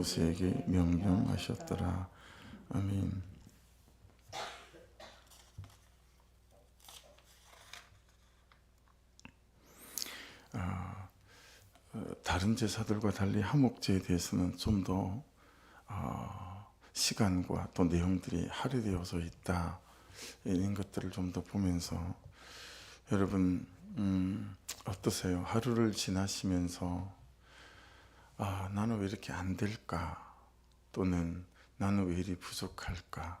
모세에게 명령하셨더라. 아멘. 아, 어, 다른 제사들과 달리 하목제에 대해서는 좀더 어, 시간과 또 내용들이 할애되어져 있다 이런 것들을 좀 더 보면서 여러분 음, 어떠세요? 하루를 지나시면서 아, 나는 왜 이렇게 안 될까? 또는 나는 왜 이리 부족할까?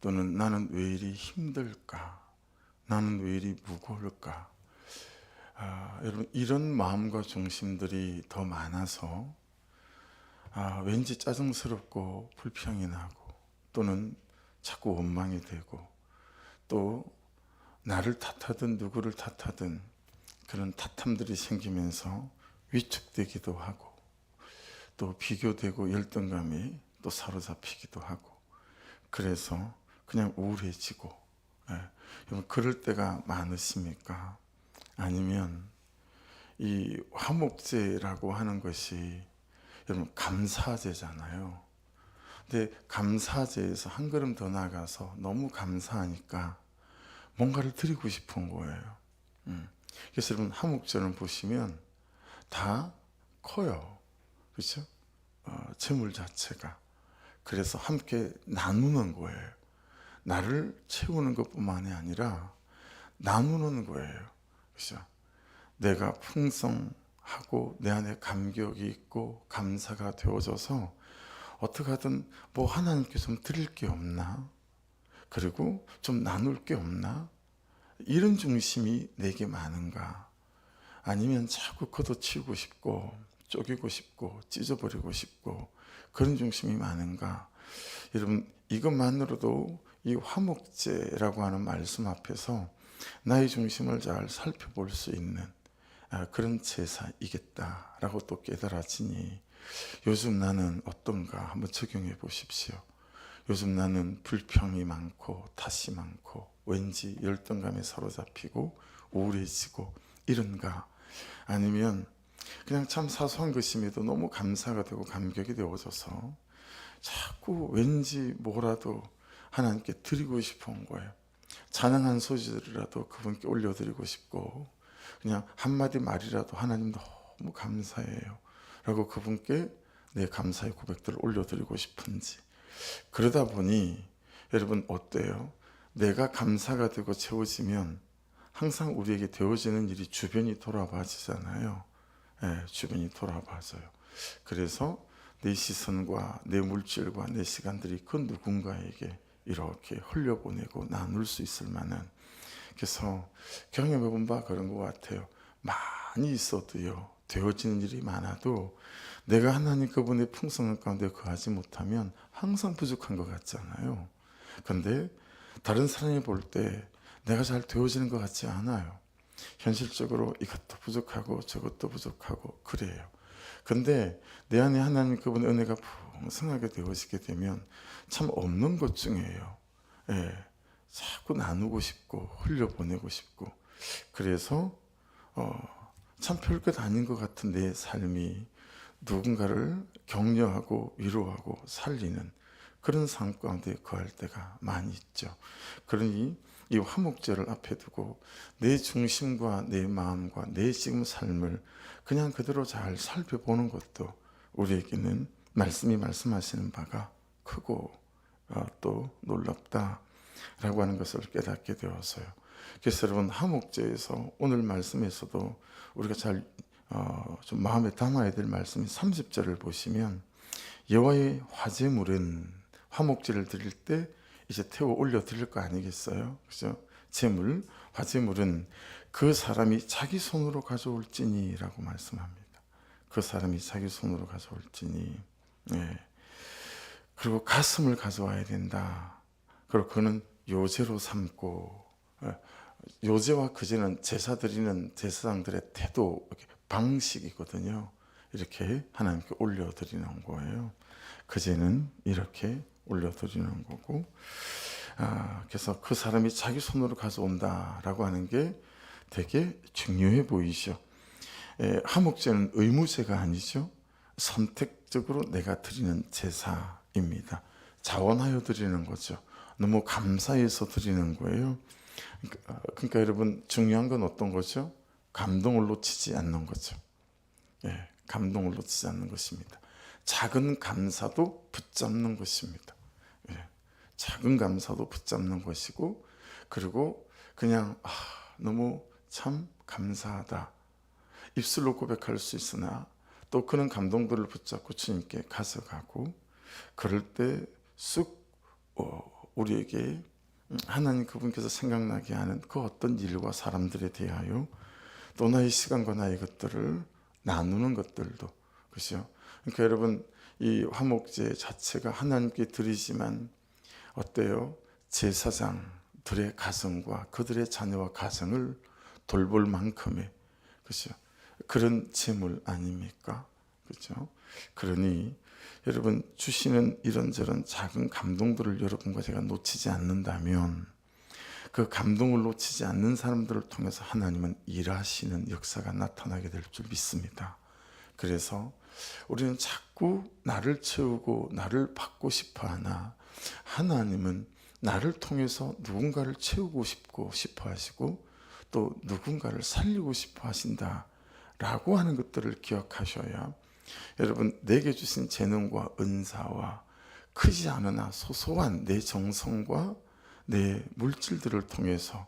또는 나는 왜 이리 힘들까? 나는 왜 이리 무거울까? 아, 여러분 이런 마음과 중심들이 더 많아서 아, 왠지 짜증스럽고 불평이 나고 또는 자꾸 원망이 되고 또 나를 탓하든 누구를 탓하든 그런 탓함들이 생기면서 위축되기도 하고 또 비교되고 열등감이 또 사로잡히기도 하고 그래서 그냥 우울해지고 예. 그럴 때가 많으십니까? 아니면 이 화목제라고 하는 것이 여러분 감사제잖아요. 근데 감사제에서 한 걸음 더 나가서 너무 감사하니까 뭔가를 드리고 싶은 거예요. 음. 그래서 여러분 화목제를 보시면 다 커요. 그렇죠? 어, 재물 자체가. 그래서 함께 나누는 거예요. 나를 채우는 것뿐만이 아니라 나누는 거예요. 그렇죠? 내가 풍성하고 내 안에 감격이 있고 감사가 되어져서 어떻게 하든 뭐 하나님께 좀 드릴 게 없나? 그리고 좀 나눌 게 없나? 이런 중심이 내게 많은가? 아니면 자꾸 걷어치우고 싶고 쪼개고 싶고 찢어버리고 싶고 그런 중심이 많은가? 여러분 이것만으로도 이 화목제라고 하는 말씀 앞에서 나의 중심을 잘 살펴볼 수 있는 아, 그런 제사이겠다라고 또 깨달아지니 요즘 나는 어떤가 한번 적용해 보십시오. 요즘 나는 불평이 많고 탓이 많고 왠지 열등감에 사로잡히고 우울해지고 이런가 아니면 그냥 참 사소한 것임에도 너무 감사가 되고 감격이 되어져서 자꾸 왠지 뭐라도 하나님께 드리고 싶은 거예요. 찬양한 소지들이라도 그분께 올려드리고 싶고 그냥 한마디 말이라도 하나님 너무 감사해요. 라고 그분께 내 감사의 고백들을 올려드리고 싶은지 그러다 보니 여러분 어때요? 내가 감사가 되고 채워지면 항상 우리에게 되어지는 일이 주변이 돌아봐지잖아요. 예, 주변이 돌아봐져요. 그래서 내 시선과 내 물질과 내 시간들이 그 누군가에게 이렇게 흘려보내고 나눌 수 있을 만한 그래서 경험해 본 바 그런 것 같아요. 많이 있어도요. 되어지는 일이 많아도 내가 하나님 그분의 풍성한 가운데 거하지 못하면 항상 부족한 것 같잖아요. 그런데 다른 사람이 볼 때 내가 잘 되어지는 것 같지 않아요. 현실적으로 이것도 부족하고 저것도 부족하고 그래요. 근데 내 안에 하나님 그분의 은혜가 풍성하게 되어지게 되면 참 없는 것 중에요. 예, 자꾸 나누고 싶고 흘려보내고 싶고 그래서 어, 참 별것 아닌 것 같은 내 삶이 누군가를 격려하고 위로하고 살리는 그런 삶 가운데 거할 때가 많이 있죠. 그러니 이 화목제를 앞에 두고 내 중심과 내 마음과 내 지금 삶을 그냥 그대로 잘 살펴보는 것도 우리에게는 말씀이 말씀하시는 바가 크고 어, 또 놀랍다라고 하는 것을 깨닫게 되어서요. 그래서 여러분 화목제에서 오늘 말씀에서도 우리가 잘 어, 좀 마음에 담아야 될 말씀이 30절을 보시면 여호와의 화제물은 화목제를 드릴 때 이제 태워 올려 드릴 거 아니겠어요? 그죠? 제물, 화제물은 그 사람이 자기 손으로 가져올지니라고 말씀합니다. 그 사람이 자기 손으로 가져올지니. 네. 그리고 가슴을 가져와야 된다. 그리고 그는 요제로 삼고 예, 요제와 그제는 제사 드리는 제사장들의 태도 방식이거든요. 이렇게 하나님께 올려 드리는 거예요. 그제는 이렇게 올려드리는 거고, 아, 그래서 그 사람이 자기 손으로 가져온다라고 하는 게 되게 중요해 보이죠. 에, 하목제는 의무제가 아니죠. 선택적으로 내가 드리는 제사입니다. 자원하여 드리는 거죠. 너무 감사해서 드리는 거예요. 그러니까, 그러니까 여러분 중요한 건 어떤 거죠? 감동을 놓치지 않는 거죠. 예, 감동을 놓치지 않는 것입니다. 작은 감사도 붙잡는 것입니다. 예, 작은 감사도 붙잡는 것이고 그리고 그냥 아, 너무 참 감사하다. 입술로 고백할 수 있으나 또 그런 감동들을 붙잡고 주님께 가져가고 그럴 때쑥 어, 우리에게 하나님 그분께서 생각나게 하는 그 어떤 일과 사람들에 대하여 또 나의 시간과 나의 것들을 나누는 것들도 그죠. 그러니까 여러분 이 화목제 자체가 하나님께 드리지만 어때요? 제사장들의 가정과 그들의 자녀와 가정을 돌볼 만큼의 그죠. 그런 재물 아닙니까? 그죠. 그러니 여러분 주시는 이런저런 작은 감동들을 여러분과 제가 놓치지 않는다면 그 감동을 놓치지 않는 사람들을 통해서 하나님은 일하시는 역사가 나타나게 될 줄 믿습니다. 그래서 우리는 자꾸 나를 채우고 나를 받고 싶어 하나 하나님은 나를 통해서 누군가를 채우고 싶고 싶어 하시고 또 누군가를 살리고 싶어 하신다 라고 하는 것들을 기억하셔야 여러분 내게 주신 재능과 은사와 크지 않으나 소소한 내 정성과 내 물질들을 통해서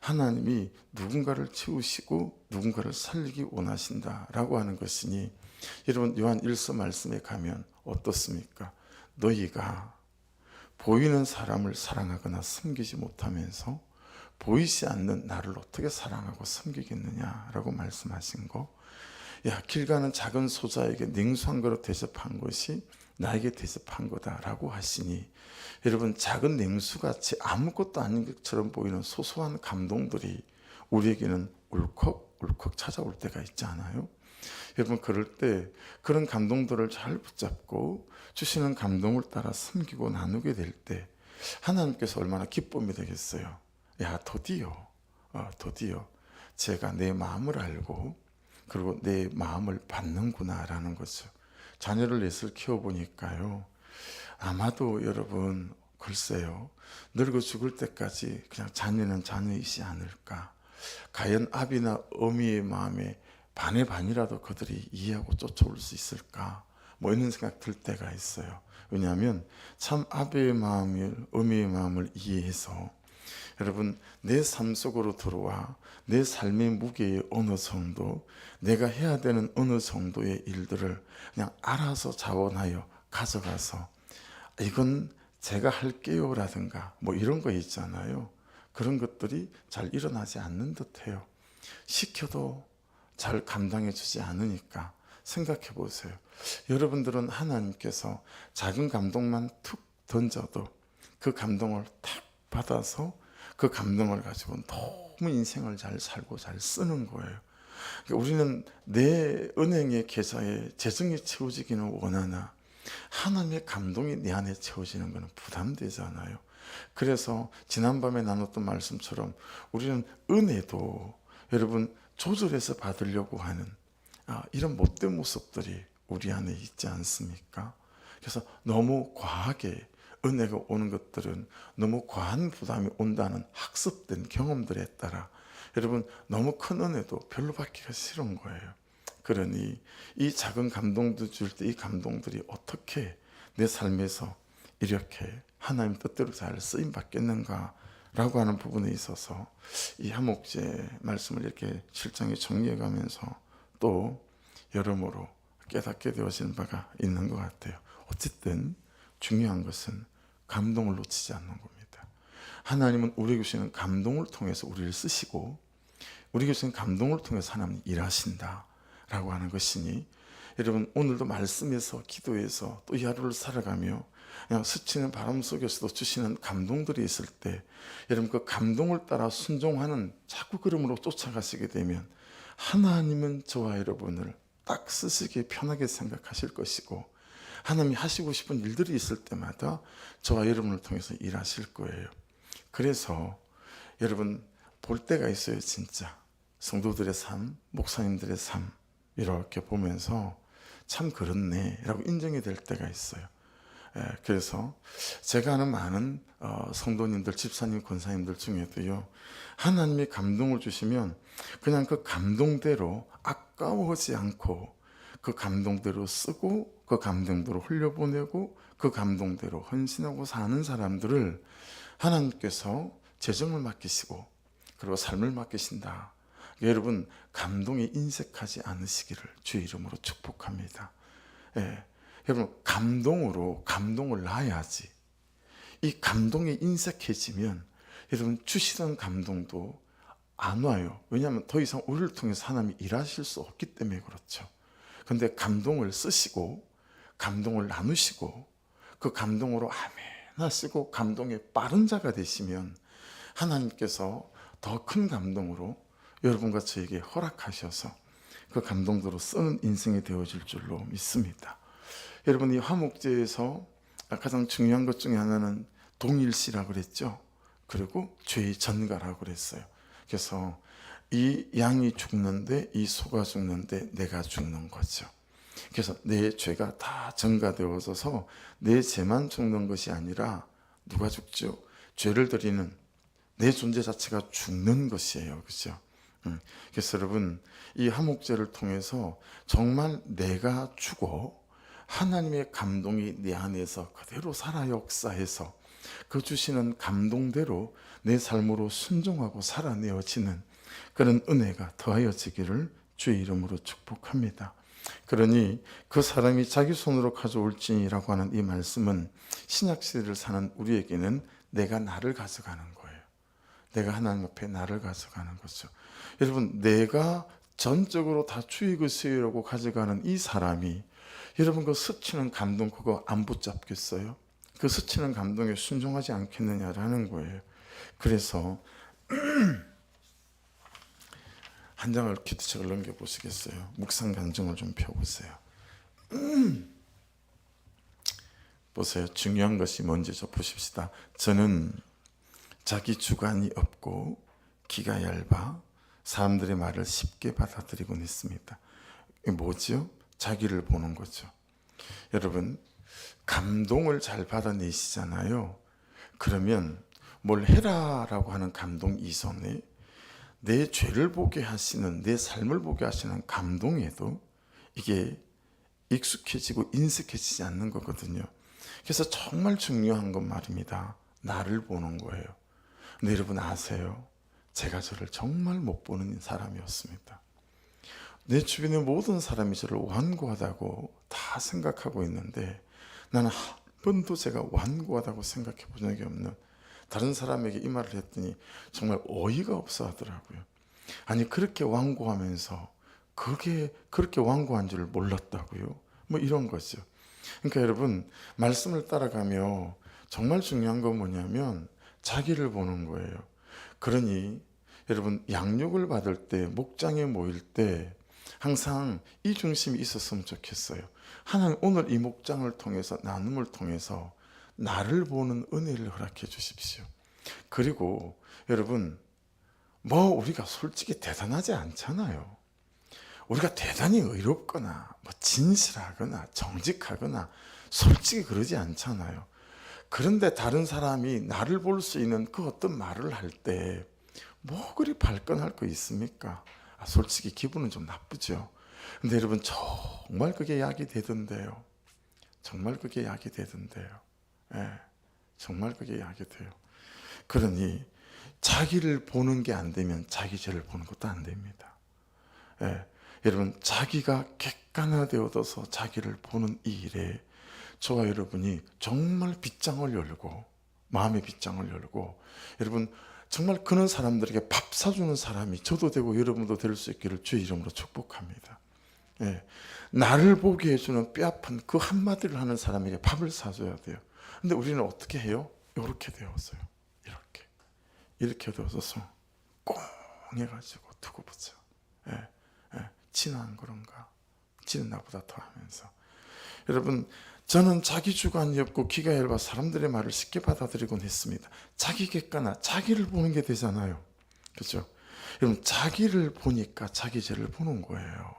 하나님이 누군가를 채우시고 누군가를 살리기 원하신다라고 하는 것이니 여러분 요한 1서 말씀에 가면 어떻습니까? 너희가 보이는 사람을 사랑하거나 섬기지 못하면서 보이지 않는 나를 어떻게 사랑하고 섬기겠느냐라고 말씀하신 거. 야, 길 가는 작은 소자에게 냉수한 그릇 대접한 것이 나에게 대접한 거다라고 하시니 여러분 작은 냉수같이 아무것도 아닌 것처럼 보이는 소소한 감동들이 우리에게는 울컥 울컥 찾아올 때가 있지 않아요? 여러분 그럴 때 그런 감동들을 잘 붙잡고 주시는 감동을 따라 섬기고 나누게 될 때 하나님께서 얼마나 기쁨이 되겠어요. 야 드디어 어, 드디어 제가 내 마음을 알고 그리고 내 마음을 받는구나라는 거죠. 자녀를 넷을 키워보니까요. 아마도 여러분 글쎄요. 늙어 죽을 때까지 그냥 자녀는 자녀이지 않을까. 과연 아비나 어미의 마음에 반의 반이라도 그들이 이해하고 쫓아올 수 있을까? 뭐 이런 생각 들 때가 있어요. 왜냐하면 참 아비의 마음을 어미의 마음을 이해해서 여러분 내 삶 속으로 들어와 내 삶의 무게의 어느 정도 내가 해야 되는 어느 정도의 일들을 그냥 알아서 자원하여 가져가서 이건 제가 할게요라든가 뭐 이런 거 있잖아요. 그런 것들이 잘 일어나지 않는 듯해요. 시켜도 잘 감당해 주지 않으니까 생각해 보세요. 여러분들은 하나님께서 작은 감동만 툭 던져도 그 감동을 탁 받아서 그 감동을 가지고 너무 인생을 잘 살고 잘 쓰는 거예요. 그러니까 우리는 내 은행의 계좌에 재정이 채워지기는 원하나 하나님의 감동이 내 안에 채워지는 것은 부담되잖아요. 그래서 지난밤에 나눴던 말씀처럼 우리는 은혜도 여러분 조절해서 받으려고 하는 아, 이런 못된 모습들이 우리 안에 있지 않습니까? 그래서 너무 과하게 은혜가 오는 것들은 너무 과한 부담이 온다는 학습된 경험들에 따라 여러분 너무 큰 은혜도 별로 받기가 싫은 거예요. 그러니 이 작은 감동도 줄 때 이 감동들이 어떻게 내 삶에서 이렇게 하나님 뜻대로 잘 쓰임 받겠는가 라고 하는 부분에 있어서 이 한목제 말씀을 이렇게 실장에 정리해 가면서 또 여러모로 깨닫게 되어지는 바가 있는 것 같아요. 어쨌든 중요한 것은 감동을 놓치지 않는 겁니다. 하나님은 우리에게 주시는 감동을 통해서 우리를 쓰시고 우리에게 주시는 감동을 통해서 하나님 일하신다라고 하는 것이니 여러분 오늘도 말씀에서 기도해서 또 이 하루를 살아가며 그냥 스치는 바람 속에서도 주시는 감동들이 있을 때 여러분 그 감동을 따라 순종하는 자꾸 걸음으로 쫓아가시게 되면 하나님은 저와 여러분을 딱 쓰시기에 편하게 생각하실 것이고 하나님이 하시고 싶은 일들이 있을 때마다 저와 여러분을 통해서 일하실 거예요. 그래서 여러분 볼 때가 있어요, 진짜. 성도들의 삶, 목사님들의 삶 이렇게 보면서 참 그렇네라고 인정이 될 때가 있어요. 예, 그래서 제가 아는 많은 어, 성도님들, 집사님, 권사님들 중에도요, 하나님이 감동을 주시면 그냥 그 감동대로 아까워하지 않고 그 감동대로 쓰고 그 감동대로 흘려보내고 그 감동대로 헌신하고 사는 사람들을 하나님께서 재정을 맡기시고 그리고 삶을 맡기신다. 여러분 감동에 인색하지 않으시기를 주의 이름으로 축복합니다. 예. 여러분 감동으로 감동을 놔야지. 이 감동에 인색해지면 여러분 주시던 감동도 안 와요. 왜냐하면 더 이상 우리를 통해서 하나님이 일하실 수 없기 때문에 그렇죠. 근데 감동을 쓰시고 감동을 나누시고 그 감동으로 아멘 하시고 감동의 빠른 자가 되시면 하나님께서 더 큰 감동으로 여러분과 저에게 허락하셔서 그 감동대로 쓰는 인생이 되어질 줄로 믿습니다. 여러분 이 화목제에서 가장 중요한 것 중에 하나는 동일시라고 그랬죠. 그리고 죄의 전가라고 그랬어요. 그래서 이 양이 죽는데 이 소가 죽는데 내가 죽는 거죠. 그래서 내 죄가 다 전가되어져서 내 죄만 죽는 것이 아니라 누가 죽죠? 죄를 드리는 내 존재 자체가 죽는 것이에요. 그죠? 음, 그래서 여러분 이 화목제를 통해서 정말 내가 죽어 하나님의 감동이 내 안에서 그대로 살아 역사해서 그 주시는 감동대로 내 삶으로 순종하고 살아내어지는 그런 은혜가 더하여지기를 주의 이름으로 축복합니다. 그러니 그 사람이 자기 손으로 가져올지니라고 하는 이 말씀은 신약 시대를 사는 우리에게는 내가 나를 가져가는 거예요. 내가 하나님 앞에 나를 가져가는 거죠. 여러분 내가 전적으로 다 주의 것이라고 가져가는 이 사람이 여러분 그 스치는 감동 그거 안 붙잡겠어요? 그 스치는 감동에 순종하지 않겠느냐라는 거예요. 그래서 한 장을 기도책을 넘겨 보시겠어요? 묵상 간증을 좀 펴보세요. 보세요. 중요한 것이 뭔지 좀 보십시다. 저는 자기 주관이 없고 기가 얇아 사람들의 말을 쉽게 받아들이곤 했습니다. 뭐죠? 자기를 보는 거죠. 여러분 감동을 잘 받아내시잖아요. 그러면 뭘 해라라고 하는 감동 이전에 내 죄를 보게 하시는 내 삶을 보게 하시는 감동에도 이게 익숙해지고 인색해지지 않는 거거든요. 그래서 정말 중요한 건 말입니다. 나를 보는 거예요. 근데 여러분 아세요? 제가 저를 정말 못 보는 사람이었습니다. 내 주변의 모든 사람이 저를 완고하다고 다 생각하고 있는데 나는 한 번도 제가 완고하다고 생각해 본 적이 없는 다른 사람에게 이 말을 했더니 정말 어이가 없어 하더라고요. 아니 그렇게 완고하면서 그게 그렇게 완고한 줄 몰랐다고요. 뭐 이런 거죠. 그러니까 여러분 말씀을 따라가며 정말 중요한 건 뭐냐면 자기를 보는 거예요. 그러니 여러분 양육을 받을 때 목장에 모일 때 항상 이 중심이 있었으면 좋겠어요. 하나님 오늘 이 목장을 통해서 나눔을 통해서 나를 보는 은혜를 허락해 주십시오. 그리고 여러분 뭐 우리가 솔직히 대단하지 않잖아요. 우리가 대단히 의롭거나 뭐 진실하거나 정직하거나 솔직히 그러지 않잖아요. 그런데 다른 사람이 나를 볼 수 있는 그 어떤 말을 할 때 뭐 그리 발끈할 거 있습니까? 아, 솔직히 기분은 좀 나쁘죠. 근데 여러분 정말 그게 약이 되던데요. 정말 그게 약이 되던데요. 예, 정말 그게 약이 돼요. 그러니 자기를 보는 게 안 되면 자기 죄를 보는 것도 안 됩니다. 예, 여러분 자기가 객관화되어 서 자기를 보는 이 일에 저와 여러분이 정말 빗장을 열고 마음의 빗장을 열고 여러분 정말 그런 사람들에게 밥 사주는 사람이 저도 되고 여러분도 될 수 있기를 주의 이름으로 축복합니다. 예, 나를 보게 해주는 뼈아픈 그 한마디를 하는 사람에게 밥을 사줘야 돼요. 근데 우리는 어떻게 해요? 이렇게 되었어요. 이렇게 이렇게 되어서 꽁 해가지고 두고 보죠. 예, 예, 지난 그런가? 지는 나보다 더 하면서 여러분 저는 자기 주관이 없고 기가 얇아 사람들의 말을 쉽게 받아들이곤 했습니다. 자기 객관화, 자기를 보는 게 되잖아요. 그렇죠? 여러분 자기를 보니까 자기 죄를 보는 거예요.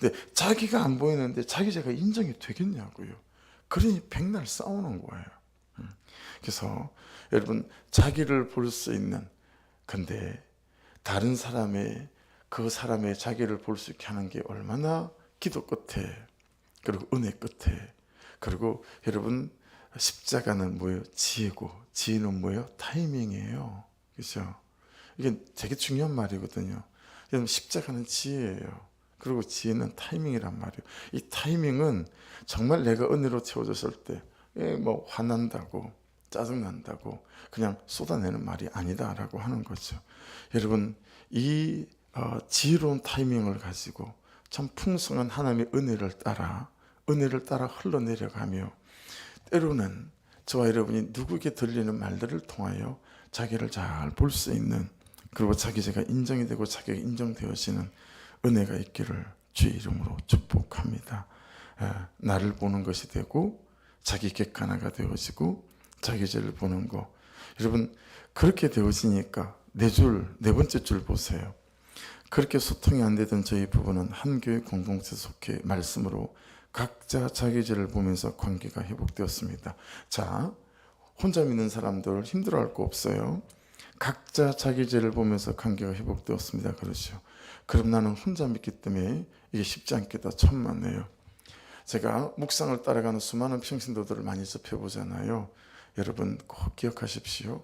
근데 자기가 안 보이는데 자기 죄가 인정이 되겠냐고요. 그러니 백날 싸우는 거예요. 음. 그래서 여러분 자기를 볼 수 있는 근데 다른 사람의 그 사람의 자기를 볼 수 있게 하는 게 얼마나 기도 끝에 그리고 은혜 끝에 그리고 여러분 십자가는 뭐예요? 지혜고 지혜는 뭐예요? 타이밍이에요. 그렇죠? 이게 되게 중요한 말이거든요. 여러분 십자가는 지혜예요. 그리고 지혜는 타이밍이란 말이에요. 이 타이밍은 정말 내가 은혜로 채워졌을 때, 예, 뭐 화난다고 짜증난다고 그냥 쏟아내는 말이 아니다라고 하는 거죠. 여러분 이 어, 지혜로운 타이밍을 가지고 참 풍성한 하나님의 은혜를 따라 은혜를 따라 흘러내려가며 때로는 저와 여러분이 누구에게 들리는 말들을 통하여 자기를 잘 볼 수 있는 그리고 자기 죄가 인정이 되고 자기가 인정되어지는 은혜가 있기를 주의 이름으로 축복합니다. 에, 나를 보는 것이 되고 자기 객관화가 되어지고 자기 죄를 보는 거 여러분 그렇게 되어지니까 네 줄 네 번째 줄 보세요. 그렇게 소통이 안 되던 저희 부부는 한 교회 공동체 속해 말씀으로 각자 자기 죄를 보면서 관계가 회복되었습니다. 자, 혼자 믿는 사람들 힘들어할 거 없어요. 각자 자기 죄를 보면서 관계가 회복되었습니다. 그렇죠. 그럼 나는 혼자 믿기 때문에 이게 쉽지 않겠다. 천만에요. 제가 묵상을 따라가는 수많은 평신도들을 많이 접해보잖아요. 여러분 꼭 기억하십시오.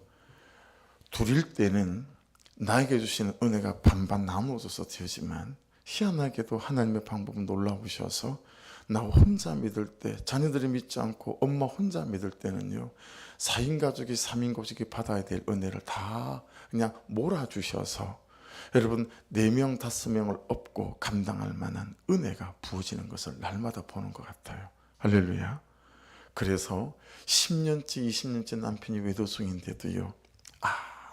둘일 때는 나에게 주시는 은혜가 반반 나누어져서 되지만 희한하게도 하나님의 방법은 놀라우셔서 나 혼자 믿을 때 자녀들이 믿지 않고 엄마 혼자 믿을 때는요 4인 가족이 3인 가족이 받아야 될 은혜를 다 그냥 몰아주셔서 여러분 4명 5명을 업고 감당할 만한 은혜가 부어지는 것을 날마다 보는 것 같아요 할렐루야 그래서 10년째 20년째 남편이 외도성인데도요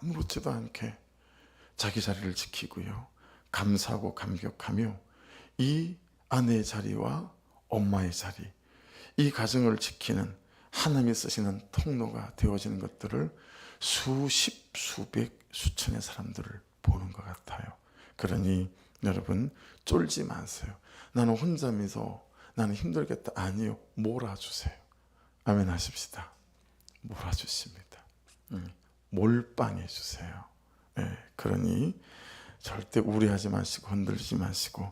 아무렇지도 않게 자기 자리를 지키고요. 감사하고 감격하며 이 아내의 자리와 엄마의 자리, 이 가정을 지키는 하나님이 쓰시는 통로가 되어지는 것들을 수십, 수백, 수천의 사람들을 보는 것 같아요. 그러니 여러분 쫄지 마세요. 나는 혼자 믿어. 나는 힘들겠다. 아니요. 몰아주세요. 아멘 하십시다. 몰아주십니다. 음, 몰빵해 주세요. 예, 그러니 절대 우려하지 마시고 흔들리지 마시고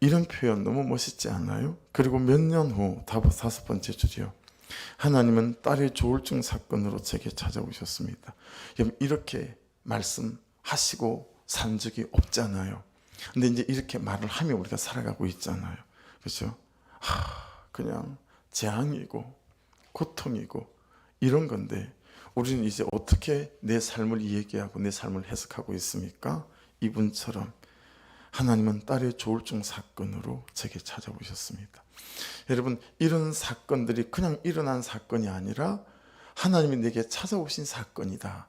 이런 표현 너무 멋있지 않나요? 그리고 몇 년 후 다섯 번째 줄이요. 하나님은 딸의 조울증 사건으로 제게 찾아오셨습니다. 이렇게 말씀 하시고 산 적이 없잖아요. 근데 이제 이렇게 말을 하며 우리가 살아가고 있잖아요. 그렇죠? 하, 그냥 재앙이고 고통이고 이런 건데 우리는 이제 어떻게 내 삶을 얘기하고 내 삶을 해석하고 있습니까? 이분처럼 하나님은 딸의 조울증 사건으로 제게 찾아오셨습니다. 여러분 이런 사건들이 그냥 일어난 사건이 아니라 하나님이 내게 찾아오신 사건이다.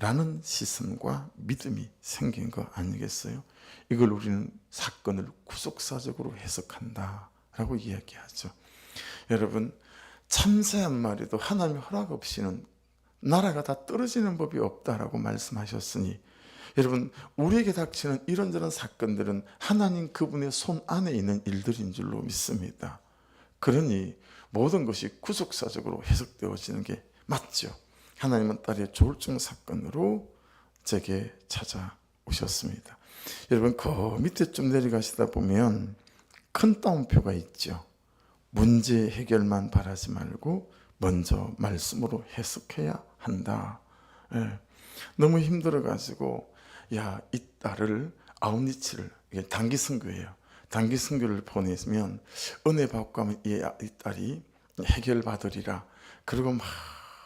라는 시선과 믿음이 생긴 거 아니겠어요? 이걸 우리는 사건을 구속사적으로 해석한다. 라고 이야기하죠. 여러분, 참새 한 마리도 하나님의 허락 없이는 나라가 다 떨어지는 법이 없다라고 말씀하셨으니 여러분 우리에게 닥치는 이런저런 사건들은 하나님 그분의 손 안에 있는 일들인 줄로 믿습니다. 그러니 모든 것이 구속사적으로 해석되어지는 게 맞죠. 하나님은 딸의 조울증 사건으로 제게 찾아오셨습니다. 여러분 그 밑에 좀 내려가시다 보면 큰 따옴표가 있죠. 문제 해결만 바라지 말고 먼저 말씀으로 해석해야 한다. 예. 너무 힘들어가지고 야 이 딸을 아웃리치를 이게 단기 선교예요. 단기 선교를 보내면 은혜 받고 하면 이, 이 딸이 해결받으리라. 그리고 막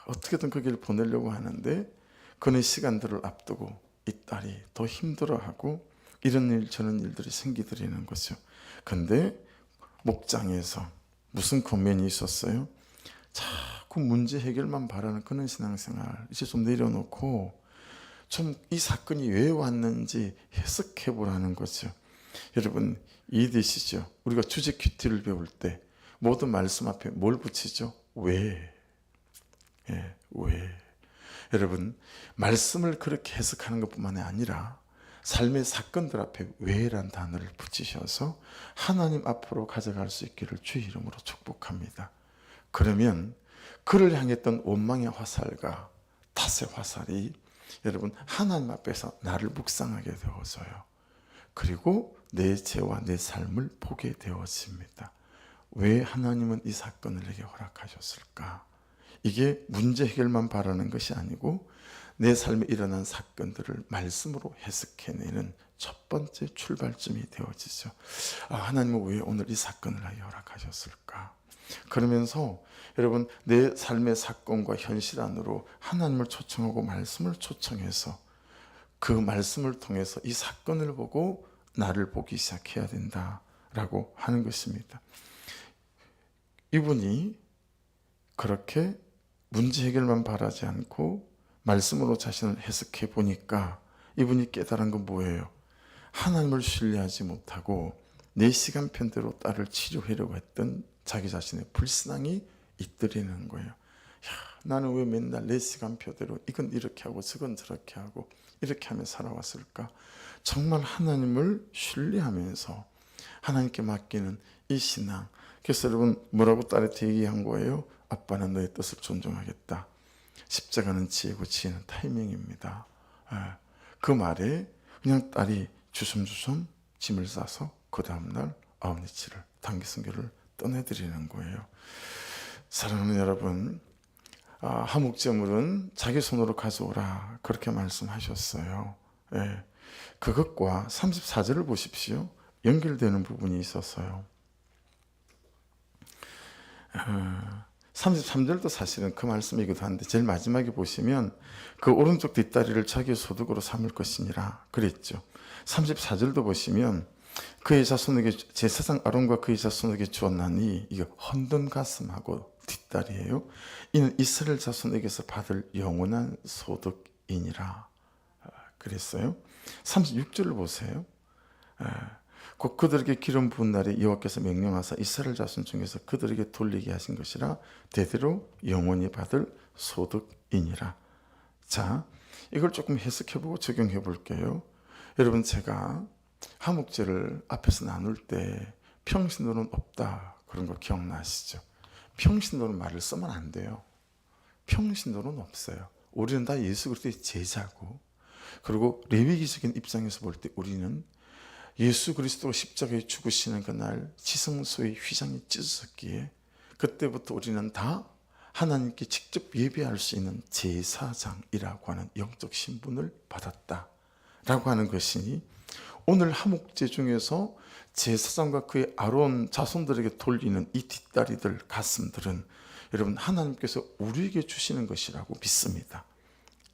어떻게든 그 길을 보내려고 하는데 그런 시간들을 앞두고 이 딸이 더 힘들어하고 이런 일 저런 일들이 생기더라는 거죠. 근데 목장에서 무슨 권면이 있었어요? 자꾸 문제 해결만 바라는 그런 신앙생활 이제 좀 내려놓고 좀 이 사건이 왜 왔는지 해석해 보라는 거죠. 여러분 이해되시죠? 우리가 주제 큐티를 배울 때 모든 말씀 앞에 뭘 붙이죠? 왜? 예, 왜? 여러분 말씀을 그렇게 해석하는 것뿐만이 아니라 삶의 사건들 앞에 왜란 단어를 붙이셔서 하나님 앞으로 가져갈 수 있기를 주의 이름으로 축복합니다. 그러면 그를 향했던 원망의 화살과 탓의 화살이 여러분 하나님 앞에서 나를 묵상하게 되어져요. 그리고 내 죄와 내 삶을 보게 되어집니다. 왜 하나님은 이 사건을 내게 허락하셨을까? 이게 문제 해결만 바라는 것이 아니고 내 삶에 일어난 사건들을 말씀으로 해석해내는 첫 번째 출발점이 되어지죠. 아, 하나님은 왜 오늘 이 사건을 나에게 허락하셨을까? 그러면서 여러분 내 삶의 사건과 현실 안으로 하나님을 초청하고 말씀을 초청해서 그 말씀을 통해서 이 사건을 보고 나를 보기 시작해야 된다라고 하는 것입니다. 이분이 그렇게 문제 해결만 바라지 않고 말씀으로 자신을 해석해 보니까 이분이 깨달은 건 뭐예요? 하나님을 신뢰하지 못하고 내 시간 편대로 딸을 치료하려고 했던 자기 자신의 불신앙이 잇들이는 거예요. 야, 나는 왜 맨날 내 시간표대로 이건 이렇게 하고 저건 저렇게 하고 이렇게 하며 살아왔을까? 정말 하나님을 신뢰하면서 하나님께 맡기는 이 신앙. 그래서 여러분 뭐라고 딸한테 얘기한 거예요? 아빠는 너의 뜻을 존중하겠다. 십자가는 지혜고 지혜는 타이밍입니다. 예. 그 말에 그냥 딸이 주섬주섬 짐을 싸서 그 다음날 아우니치를 단기성교를 떠내드리는 거예요. 사랑하는 여러분, 아, 하목제물은 자기 손으로 가져오라 그렇게 말씀하셨어요. 예. 그것과 34절을 보십시오. 연결되는 부분이 있었어요. 어, 33절도 사실은 그 말씀이기도 한데 제일 마지막에 보시면 그 오른쪽 뒷다리를 자기 소득으로 삼을 것이니라 그랬죠. 34절도 보시면 그의 자손에게 제사장 아론과 그의 자손에게 주었나니 이거 헌든 가슴하고 뒷다리예요. 이는 이스라엘 자손에게서 받을 영원한 소득이니라 아, 그랬어요. 36절을 보세요. 아, 곧 그들에게 기름 부은 날에 여호와께서 명령하사 이스라엘 자손 중에서 그들에게 돌리게 하신 것이라 대대로 영원히 받을 소득이니라. 자, 이걸 조금 해석해보고 적용해 볼게요. 여러분 제가 화목제를 앞에서 나눌 때 평신도는 없다 그런 거 기억나시죠? 평신도는 말을 쓰면 안 돼요. 평신도는 없어요. 우리는 다 예수 그리스도의 제자고 그리고 레위기적인 입장에서 볼 때 우리는 예수 그리스도가 십자가에 죽으시는 그날 지성소의 휘장이 찢어졌기에 그때부터 우리는 다 하나님께 직접 예배할 수 있는 제사장이라고 하는 영적 신분을 받았다 라고 하는 것이니 오늘 하목제 중에서 제사장과 그의 아론 자손들에게 돌리는 이 뒷다리들 가슴들은 여러분 하나님께서 우리에게 주시는 것이라고 믿습니다.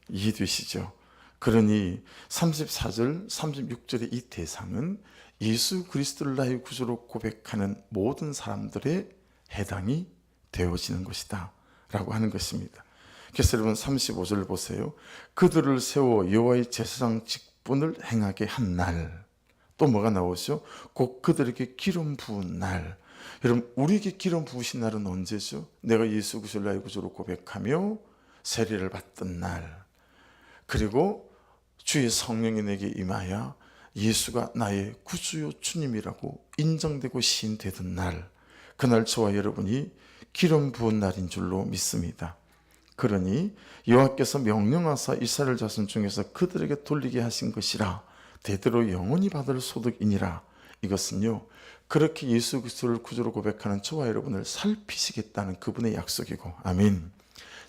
이해되시죠? 그러니 34절, 36절의 이 대상은 예수 그리스도를 나의 구주로 고백하는 모든 사람들의 해당이 되어지는 것이다. 라고 하는 것입니다. 그래서 여러분 35절 보세요. 그들을 세워 여호와의 제사장 직분을 행하게 한 날. 또 뭐가 나오죠? 곧 그들에게 기름 부은 날. 여러분 우리에게 기름 부으신 날은 언제죠? 내가 예수 그리스도를 나의 구주로 고백하며 세례를 받던 날. 그리고 주의 성령이 내게 임하여 예수가 나의 구주요 주님이라고 인정되고 시인되던 날, 그날 저와 여러분이 기름 부은 날인 줄로 믿습니다. 그러니 여호와께서 명령하사 이스라엘 자손 중에서 그들에게 돌리게 하신 것이라 대대로 영원히 받을 소득이니라. 이것은요 그렇게 예수 그리스도를 구주로 고백하는 저와 여러분을 살피시겠다는 그분의 약속이고 아멘.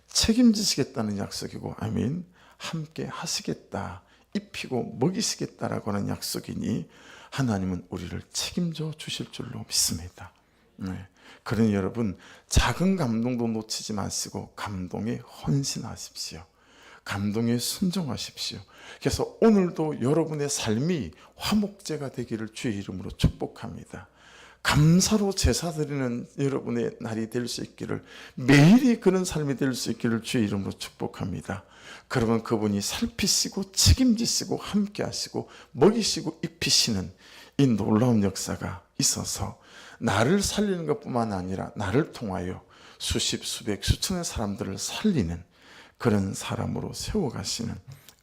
책임지시겠다는 약속이고 아멘. 함께 하시겠다. 입히고 먹이시겠다라고 하는 약속이니 하나님은 우리를 책임져 주실 줄로 믿습니다. 네. 그러니 여러분 작은 감동도 놓치지 마시고 감동에 헌신하십시오. 감동에 순종하십시오. 그래서 오늘도 여러분의 삶이 화목제가 되기를 주의 이름으로 축복합니다. 감사로 제사 드리는 여러분의 날이 될 수 있기를 매일이 그런 삶이 될 수 있기를 주의 이름으로 축복합니다. 그러면 그분이 살피시고 책임지시고 함께 하시고 먹이시고 입히시는 이 놀라운 역사가 있어서 나를 살리는 것뿐만 아니라 나를 통하여 수십 수백 수천의 사람들을 살리는 그런 사람으로 세워가시는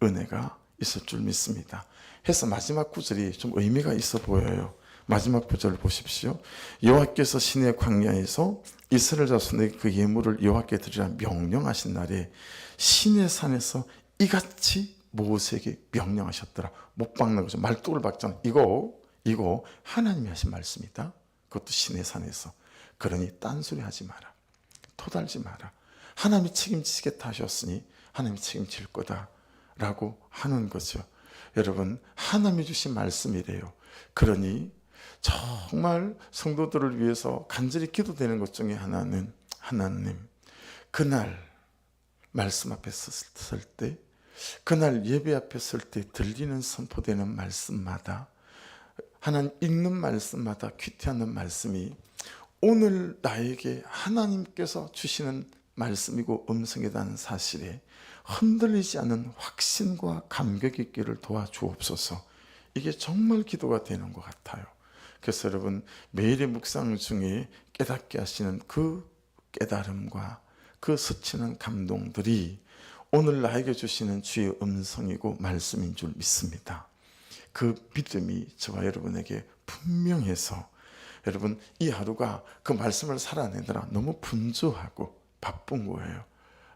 은혜가 있을 줄 믿습니다. 해서 마지막 구절이 좀 의미가 있어 보여요. 마지막 구절 보십시오. 여호와께서 신의 광야에서 이스라엘 자손에게 그 예물을 여호와께 드리라 명령하신 날에 신의 산에서 이같이 모세에게 명령하셨더라. 못 박는 거죠. 말뚝을 박잖아. 이거 이거 하나님이 하신 말씀이다. 그것도 신의 산에서. 그러니 딴소리 하지 마라. 토달지 마라. 하나님이 책임지겠다 하셨으니 하나님이 책임질 거다라고 하는 거죠. 여러분 하나님이 주신 말씀이래요. 그러니 정말 성도들을 위해서 간절히 기도되는 것 중에 하나는 하나님 그날 말씀 앞에 섰을 때 그날 예배 앞에 설 때 들리는 선포되는 말씀마다 하나님 읽는 말씀마다 귀태하는 말씀이 오늘 나에게 하나님께서 주시는 말씀이고 음성이라는 사실에 흔들리지 않는 확신과 감격이 있기를 도와주옵소서. 이게 정말 기도가 되는 것 같아요. 그래서 여러분 매일의 묵상 중에 깨닫게 하시는 그 깨달음과 그 스치는 감동들이 오늘 나에게 주시는 주의 음성이고 말씀인 줄 믿습니다. 그 믿음이 저와 여러분에게 분명해서 여러분 이 하루가 그 말씀을 살아내느라 너무 분주하고 바쁜 거예요.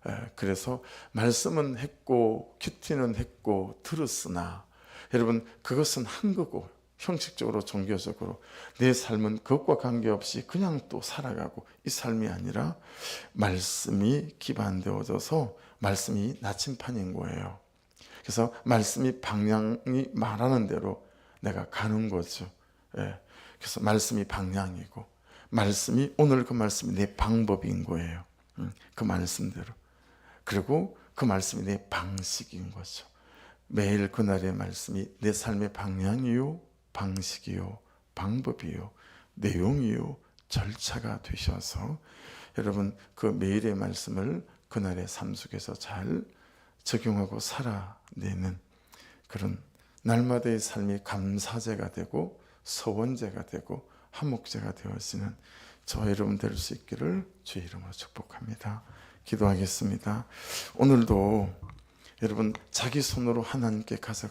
에, 그래서 말씀은 했고 큐티는 했고 들었으나 여러분 그것은 한 거고 형식적으로 종교적으로 내 삶은 그것과 관계없이 그냥 또 살아가고 이 삶이 아니라 말씀이 기반되어져서 말씀이 나침판인 거예요. 그래서 말씀이 방향이 말하는 대로 내가 가는 거죠. 예. 그래서 말씀이 방향이고 말씀이 오늘 그 말씀이 내 방법인 거예요. 음, 그 말씀대로. 그리고 그 말씀이 내 방식인 거죠. 매일 그날의 말씀이 내 삶의 방향이요, 방식이요, 방법이요, 내용이요, 절차가 되셔서 여러분 그 매일의 말씀을 그날의 삶 속에서 잘 적용하고 살아내는 그런 날마다의 삶이 감사제가 되고 서원제가 되고 한목제가 되어지는 저와 여러분 될 수 있기를 주의 이름으로 축복합니다. 기도하겠습니다. 오늘도 여러분 자기 손으로 하나님께 가져가